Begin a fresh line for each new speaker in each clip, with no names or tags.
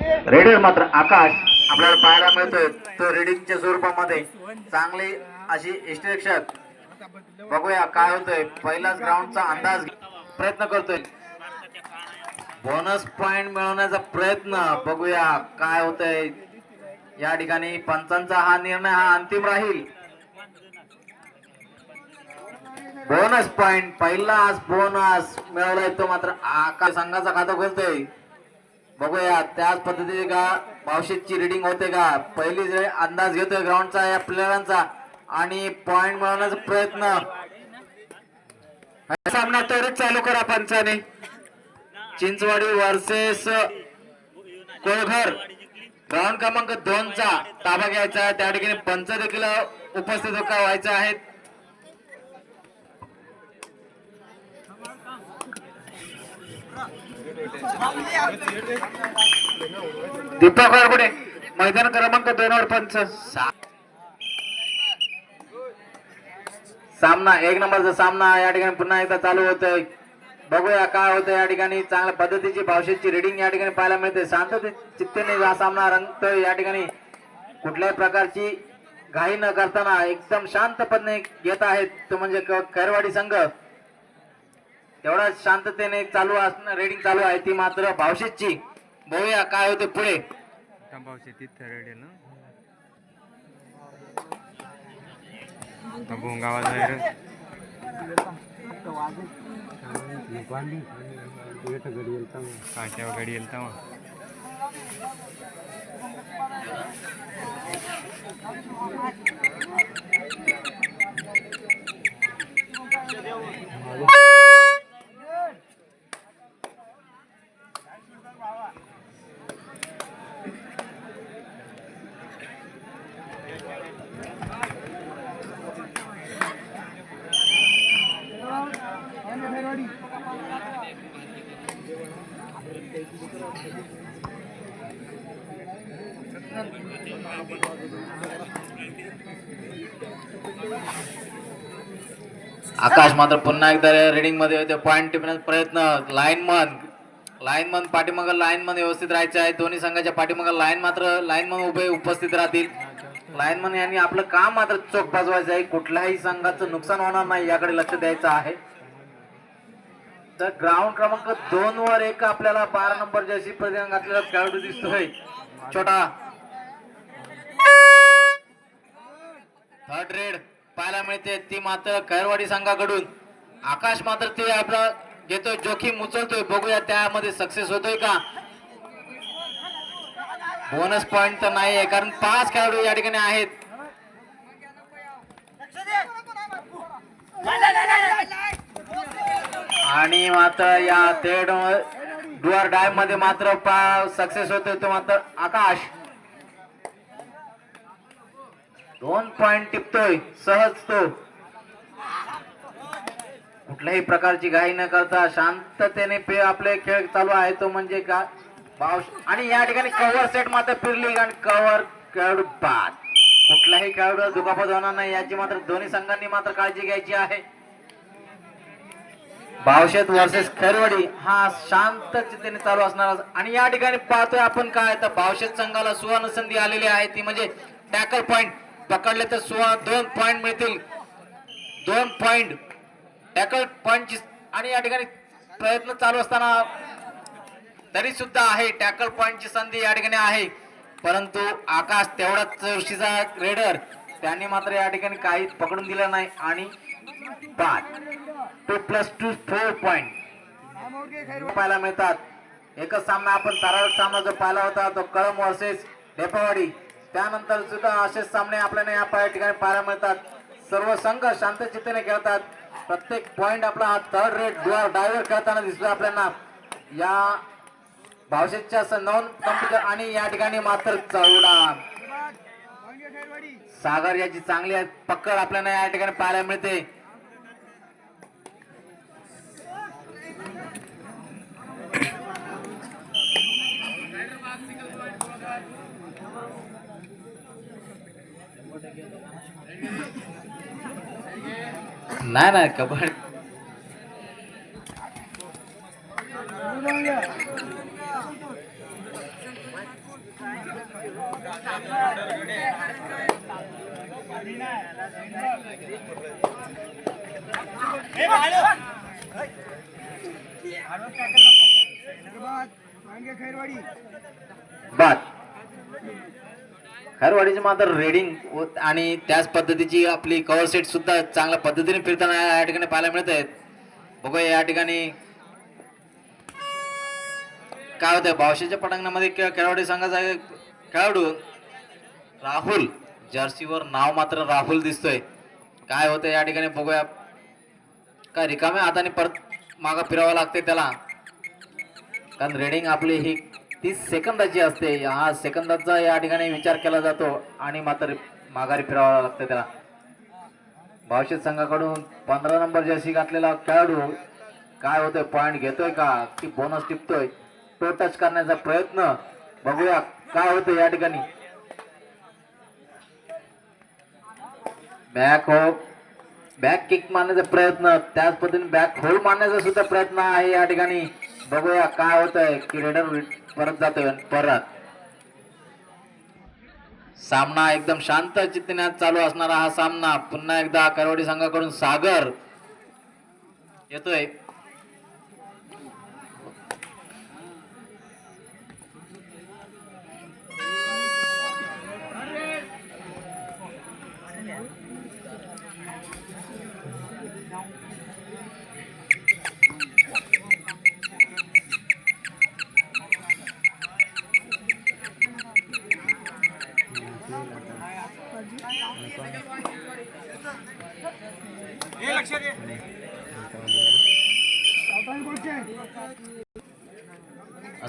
Raider मात्र आकाश आपल्याला पाहायला मिळतोय. तो रेडिंगच्या स्वरूपामध्ये चांगली अशी इष्टरक्षक बघूया काय होतोय. पहिलाच ग्राउंडचा अंदाज प्रयत्न करतोय. बोनस पॉइंट मिळवण्याचा प्रयत्न. बघूया काय होतंय. या ठिकाणी पंचांचा हा निर्णय हा अंतिम राहील. बोनस पॉइंट पहिला आज बोनस मिळवलाय तो मात्र आकाश संघाचा खाता खोलतोय बघूया त्याच पद्धतीने का पावशीची रिडिंग होते का? पहिली जे अंदाज घेतोय ग्राउंडचा या प्लेयरांचा आणि पॉइंट मिळवण्याचा प्रयत्न. सामना त्वरित चालू करा पंचाने. चिंचवाडी वर्सेस कोळघर. ग्राउंड क्रमांक दोनचा ताबा घ्यायचा त्या ठिकाणी पंच देखील उपस्थित का व्हायचे आहेत दीपक वरपुडे मैदान क्रमांक दोन वर पंच. सामना एक नंबरचा सामना या ठिकाणी पुन्हा एकदा चालू होतोय. बघूया काय होतं या ठिकाणी. चांगल्या पद्धतीची भावशेची रिडिंग या ठिकाणी पाहायला मिळते. शांतते चित्तेने हा सामना रंगतोय या ठिकाणी. कुठल्याही प्रकारची घाई न करताना एकदम शांतपणे घेत आहेत तो म्हणजे क- खैरवाडी संघ. तेवढा शांततेने चालू असणं रेडिंग चालू आहे ती मात्र भावशेतची. बघूया काय होते पुढे.
घडी शेतीत थरडे ना तंबू गावात आहे रे काट्यावर गाडी येईल तेव्हा
आकाश मात्र पुन्हा एकदा रिडिंगमध्ये होते पॉईंट टिपण्याचा प्रयत्न. लाईनमन लाईनमन पाठीमाग लाईनमन व्यवस्थित राहायचे आहे. दोन्ही संघाच्या पाठीमाग लाईन मात्र लाईनमन उभे उपस्थित राहतील. लाईनमन यांनी आपलं काम मात्र चोख बाजवायचं आहे. कुठल्याही संघाचं नुकसान होणार नाही याकडे लक्ष द्यायचं आहे. तर ग्राउंड क्रमांक दोन वर एक आपल्याला बारा नंबर जशी परिधान घातलेला खेळाडू दिसतोय. छोटा. थर्ड रेड पाहायला मिळते. ती मात्र खैरवाडी संघाकडून. आकाश मात्र ते आपला घेतोय. जोखीम उचलतोय. बघूया त्यामध्ये सक्सेस होतोय का? बोनस पॉइंट तर नाही आहे कारण पाच खेळाडू या ठिकाणी आहेत. आणि मात्र या थेड डुअर डायमध्ये मात्र सक्सेस होतोय तो मात्र आकाश. दोन पॉइंट टिपतोय सहज तो. कुठल्याही प्रकारची घाई न करता शांततेने पे आपले खेळ चालू आहे. तो म्हणजे का? बाव आणि या ठिकाणी कव्हर सेट मात्र फिरली आणि कव्हर खेळाडू बाद. कुठलाही खेळाडू दुखापत होणार नाही. याची मात्र दोन्ही संघांनी मात्र काळजी घ्यायची आहे. भावशेत वर्सेस खरवडी. हा शांत चितेने चालू असणार. आणि या ठिकाणी पाहतोय आपण काय? तर भावशेत संघाला सुवर्ण संधी आलेली आहे. ती म्हणजे टॅकल पॉइंट पकडले तर सोळा दोन पॉईंट मिळतील. दोन पॉईंट टॅकल पॉईंटची आणि या ठिकाणी प्रयत्न चालू असताना तरी सुद्धा आहे. टॅकल पॉईंटची संधी या ठिकाणी आहे. परंतु आकाश तेवढाच चौशीचा रेडर त्यांनी मात्र या ठिकाणी काही पकडून दिलं नाही आणि बाद. Two plus two four point पाहायला मिळतात. एकच सामना आपण तारावर सामना जो पाहिला होता तो कळम वर्सेस ढेपावाडी त्यानंतर सुद्धा असेच सामने आपल्याला या ठिकाणी पाहायला मिळतात. सर्व संघ शांत चित्तेने खेळतात. प्रत्येक पॉइंट आपला हा थर्ड रेट डुआर डायव्हर खेळताना दिसतो आपल्याला. या भावशेच्या नॉन कम्प्युटर आणि या ठिकाणी मात्र चौडा. सागर याची चांगली पकड आपल्याला या ठिकाणी पाहायला मिळते. नाही नाही कबड्डी. बाद खरवाडीची मात्र रेडिंग आणि त्याच पद्धतीची आपली कवर सेट सुद्धा चांगल्या पद्धतीने फिरताना या ठिकाणी पाहायला मिळत आहेत बघूया या ठिकाणी. काय होतंय? बावशेच्या पटांगणामध्ये खेळाडू संघाचा खेळाडू राहुल. जर्सीवर नाव मात्र राहुल दिसतोय. काय होतं या ठिकाणी बघूया. काय रिकाम्या हाताने परत मागं फिरावं लागते त्याला. कारण रेडिंग आपली ही तीस सेकंदाची असते. हा सेकंदाचा या ठिकाणी विचार केला जातो आणि मात्र माघारी फिरावा लागतं त्याला. भावशेत संघाकडून पंधरा नंबर जर्सी घातलेला खेळाडू काय होतोय? पॉईंट घेतोय का? की बोनस टिपतोय? तो टच करण्याचा प्रयत्न बघूया काय होतं या ठिकाणी. बॅक हो. बॅक किक मारण्याचा प्रयत्न. त्याच पद्धतीने बॅक होल मारण्याचा सुद्धा प्रयत्न आहे या ठिकाणी. बघूया काय होत आहे की रेडर परत जातोय परत. सामना एकदम शांत चित्तेने चालू असणारा हा सामना पुन्हा एकदा करवडी संघाकडून सागर येतोय.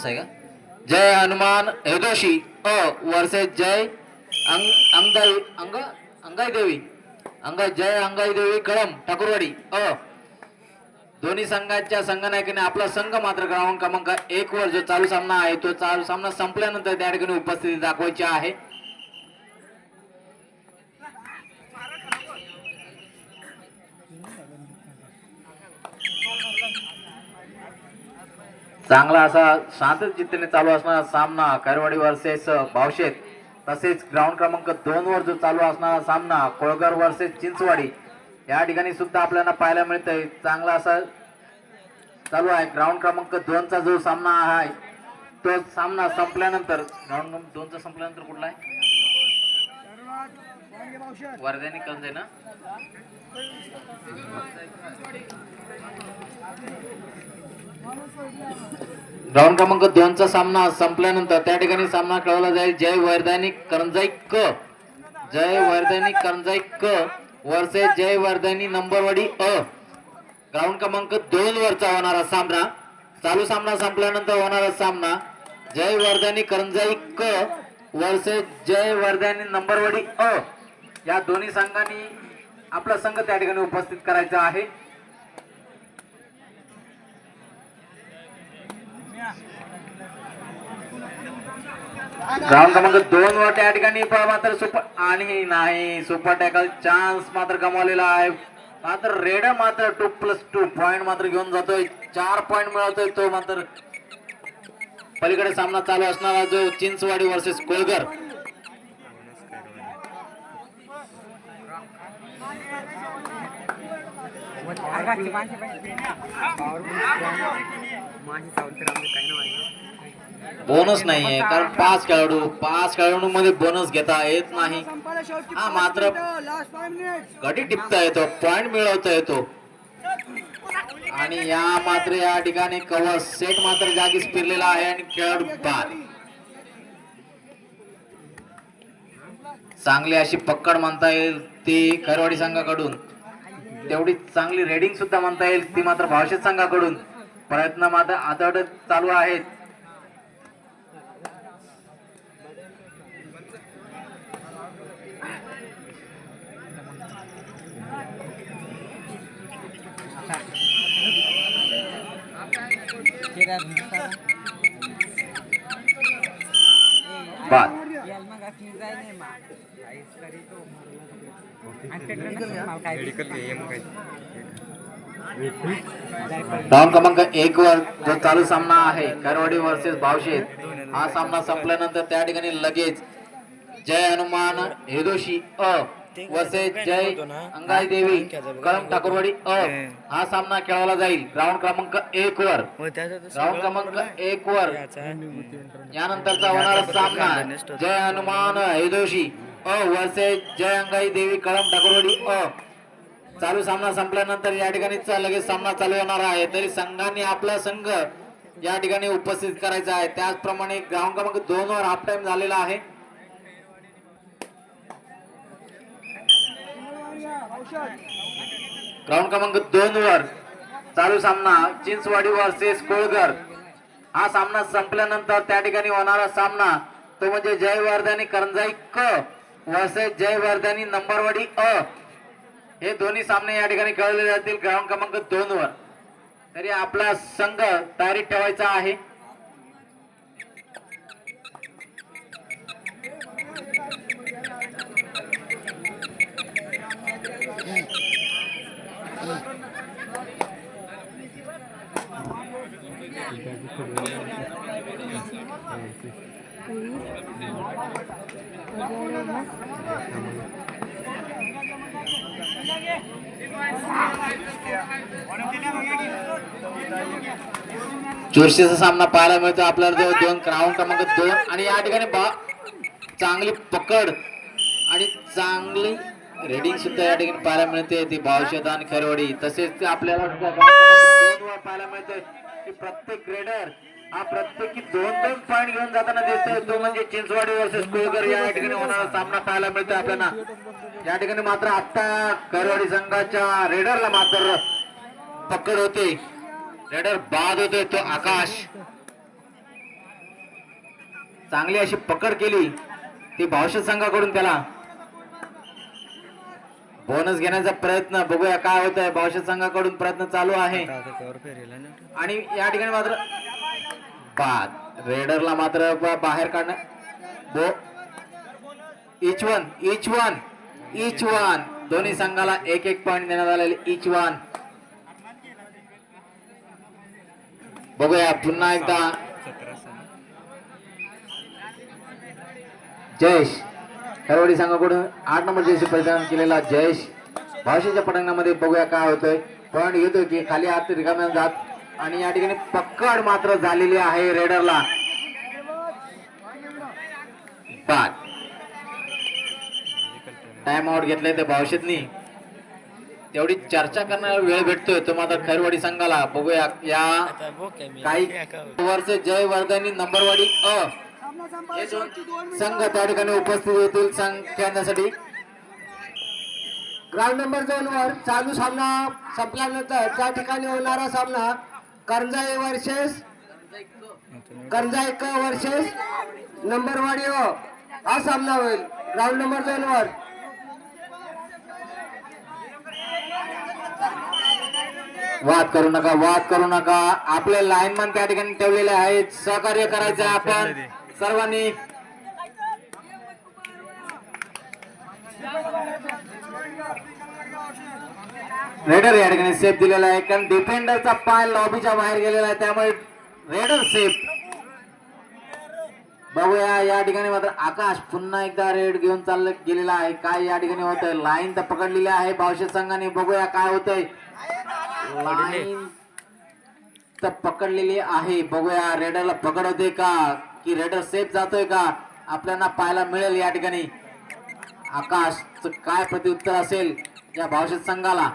असं आहे का? जय हनुमान हेदोशी अ वर्सेस जय अंग अंगाई अंग अंगाई देवी. अंग जय अंगाई देवी कळम ठाकूरवाडी. अ दोन्ही संघाच्या संघनायकाने आपला संघ मात्र ग्राउंड क्रमांक एक वर जो चालू सामना आहे तो चालू सामना संपल्यानंतर त्या ठिकाणी उपस्थिती दाखवायची आहे. चांगला असा शांत चित्तेने चालू असणारा सामना करवाडी वर्सेस भावशेत. तसेच ग्राउंड क्रमांक दोन वर जो चालू असणारा सामना कोळगर वर्सेस चिंचवाडी. या ठिकाणी सुद्धा आपल्याला पाहायला मिळतंय चांगला असा चालू आहे. ग्राउंड क्रमांक दोनचा जो सामना आहे तो सामना संपल्यानंतर ग्राउंड दोनचा संपल्यानंतर कुठला आहे? वर्ध्याने कंज ना ग्राउंड क्रमांक दोनचा सामना संपल्यानंतर त्या ठिकाणी सामना खेळवला जाईल. जय वैरदानी करंजाई क. जय वैरदानी करंजाई क. वर्सेस जय वैरदानी नंबरवाडी अ. ग्राउंड क्रमांक दोन वरचा होणारा सामना. चालू सामना संपल्यानंतर होणारा सामना. जय वर्धनी करंजाई क. वर्सेस जय वर्धनी नंबरवाडी अ. या दोन्ही संघांनी आपला संघ त्या ठिकाणी उपस्थित करायचा आहे. ग्राउंड क्रमांक दोन वर त्या ठिकाणी मात्र सुपर आणि नाही सुपर टॅकल चान्स मात्र गमावलेला आहे. मात्र रेड मात्र टू प्लस टू पॉइंट मात्र घेऊन जातोय. चार पॉइंट मिळवतोय तो मात्र. पलीकडे सामना चालू असणारा जो चिंचवाडी वर्सेस कोळगर बोनस नाहीये कारण पाच खेळाडू पाच खेळाडू मध्ये बोनस घेता येत नाही. हा मात्र गडी टिपता येतो पॉइंट मिळवता येतो. आणि या मात्र या ठिकाणी कव्हर सेट मात्र जागीच फिरलेला आहे आणि खेळाडू बाद चांगली अशी पक्कड म्हणता येईल ती खरवाडी संघाकडून. तेवढी चांगली रेडिंग सुद्धा म्हणता येईल ती मात्र भावशेत संघाकडून. प्रयत्न मात्र आदड चालू आहेत. बाद
मेडिकल घे
क्रमांक एक वर जो चालू सामना आहे करवाडी वर्सेस भावशेत. हा सामना संपल्यानंतर त्या ठिकाणी लगेच जय हनुमान हेदोशी अ वर्सेस जय अंगाई देवी कळम ठाकूरवाडी अ. हा सामना खेळवला जाईल. राऊंड क्रमांक एक वर. राऊंड क्रमांक एक वर. यानंतरचा होणारा सामना जय हनुमान हेदोशी अ वर्सेस जय अंगाई देवी कळम ठाकूरवाडी अ. चालू सामना संपल्यानंतर या ठिकाणी लगेच सामना चालू होणार आहे. तरी संघाने आपला संघ या ठिकाणी उपस्थित करायचा आहे. त्याचप्रमाणे ग्राउंड क्रमांक दोन वर हाफ टाइम झालेला आहे. ग्राउंड क्रमांक दोन वर चालू सामना चिंचवाडी वर्सेस कोळगर हा सामना संपल्यानंतर त्या ठिकाणी होणारा सामना तो म्हणजे जयवर्धनी करंजाई क वर्सेस जयवर्धनी नंबरवाडी अ. हे दोन्ही सामने या ठिकाणी खेळले जातील. ग्राउंड क्रमांक दोन वर. तरी आपला संघ तयारीत ठेवायचा आहे. चुरशीचा सामना पाहायला मिळतो आपल्याला जो दोन ग्राउंड क्रमांक दोन आणि या ठिकाणी बा चांगली पकड आणि चांगली रेडिंग सुद्धा या ठिकाणी पाहायला मिळते. ती भावशेत आणि खरवडी. तसेच आपल्याला पाहायला मिळते की प्रत्येक ग्रेडर हा प्रत्येकी दोन दोन पॉईंट घेऊन जाताना दिसतोय. तो म्हणजे चिंचवाडी वर्सेस कोळगर या ठिकाणी होणारा सामना पाहायला मिळतोय आपल्याला. या ठिकाणी मात्र आता करवाडी संघाच्या रेडरला मात्र पकड होते. रेडर बाद होतोय तो आकाश. चांगली अशी पकड केली. ती भावशत संघाकडून त्याला. बोनस घेण्याचा प्रयत्न बघूया काय होत आहे भावशत संघाकडून प्रयत्न चालू आहे. आणि या ठिकाणी मात्र बाद. रेडरला मात्र बाहेर काढणं. बो each one each one each one दोन्ही संघाला एक एक पॉईंट देण्यात आलेले इच वन बघूया पुन्हा एकदा. जयेश करवडी संघाकडून आठ नंबर जयशी परिधान केलेला जयेश भाषेच्या पटांगणामध्ये बघूया काय होतंय. पॉईंट घेतोय की खाली हात रिकाम्या जात. आणि या ठिकाणी पकड मात्र झालेली आहे रेडरला. बाद टाइम आउट घेतलाय ते भावशेतनी. तेवढी चर्चा करण्याला वेळ भेटतोय. तो मात्र खैरवाडी संघाला. बघूया या काही वरचे जय वर्धनी नंबरवाडी अ. हे दोन संघ त्या ठिकाणी उपस्थित होतील संघ खेळण्यासाठी.
ग्राउंड नंबर दोन वर चालू सामना संपल्यानंतर त्या ठिकाणी होणारा सामना करंजाई वर्सेस करंजाई क वर्सेस नंबरवाडी ओ हा सामना होईल. ग्राउंड नंबर दोन वर.
वाद करू नका वाद करू नका. आपले लाईनमन त्या ठिकाणी ठेवलेले आहेत. सहकार्य करायचं आपण. सर्वांनी. रेडर या ठिकाणी सेफ दिलेला आहे. कारण डिफेंडरचा पाय लॉबीच्या बाहेर गेलेला आहे. त्यामुळे रेडर सेफ बघूया या ठिकाणी मात्र आकाश पुन्हा एकदा रेड घेऊन चाललं गेलेला आहे. काय या ठिकाणी होत आहे लाईन तर पकडलेली आहे. भावशे संघाने बघूया काय होतंय. लाईन तर पकडलेली आहे. बघूया रेडरला पकड होते का? की रेडर सेफ जातोय का? आपल्याला पाहायला मिळेल या ठिकाणी. आकाश काय प्रत्युत्तर असेल या भावशेत संघाला?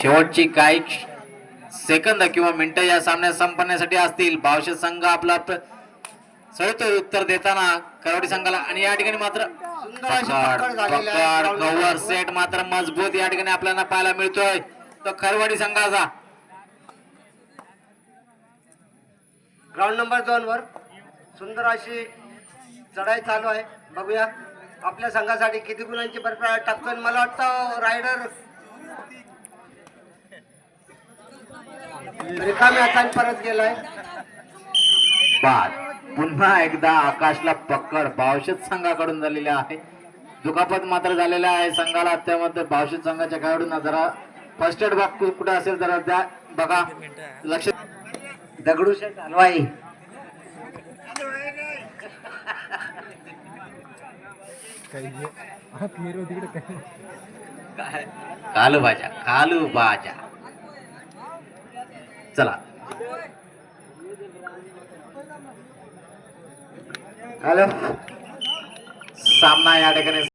शेवटची काही सेकंद किंवा मिनिटं या सामन्यात संपण्यासाठी असतील. भावशेत संघ आपला सळतोय उत्तर देताना करवडी संघाला. आणि या ठिकाणी मात्र कव्हर सेट मात्र मजबूत या ठिकाणी आपल्याला पाहायला मिळतोय. तो खरवाडी संघाचा.
ग्राउंड नंबर दोन वर सुंदर अशी चढाई चालू आहे. बघूया आपल्या संघासाठी किती गुणांची बरफाळ टाकतोय मला वाटतं रायडर रिकाम्या हाताने परत गेलाय.
बाद. पुन्हा एकदा आकाशला पक्कड बावशेत संघाकडून झालेली आहे. दुखापत मात्र झालेला आहे संघाला. त्यामध्ये बावशेत संघाच्या खेळाडूंना जरा फर्स्ट एड बाग कुठं असेल जरा त्या बघा. लक्ष
दगडूशेठ हलवाई.
कालू बाजा कालू बाजा चला. सामना या ठिकाणी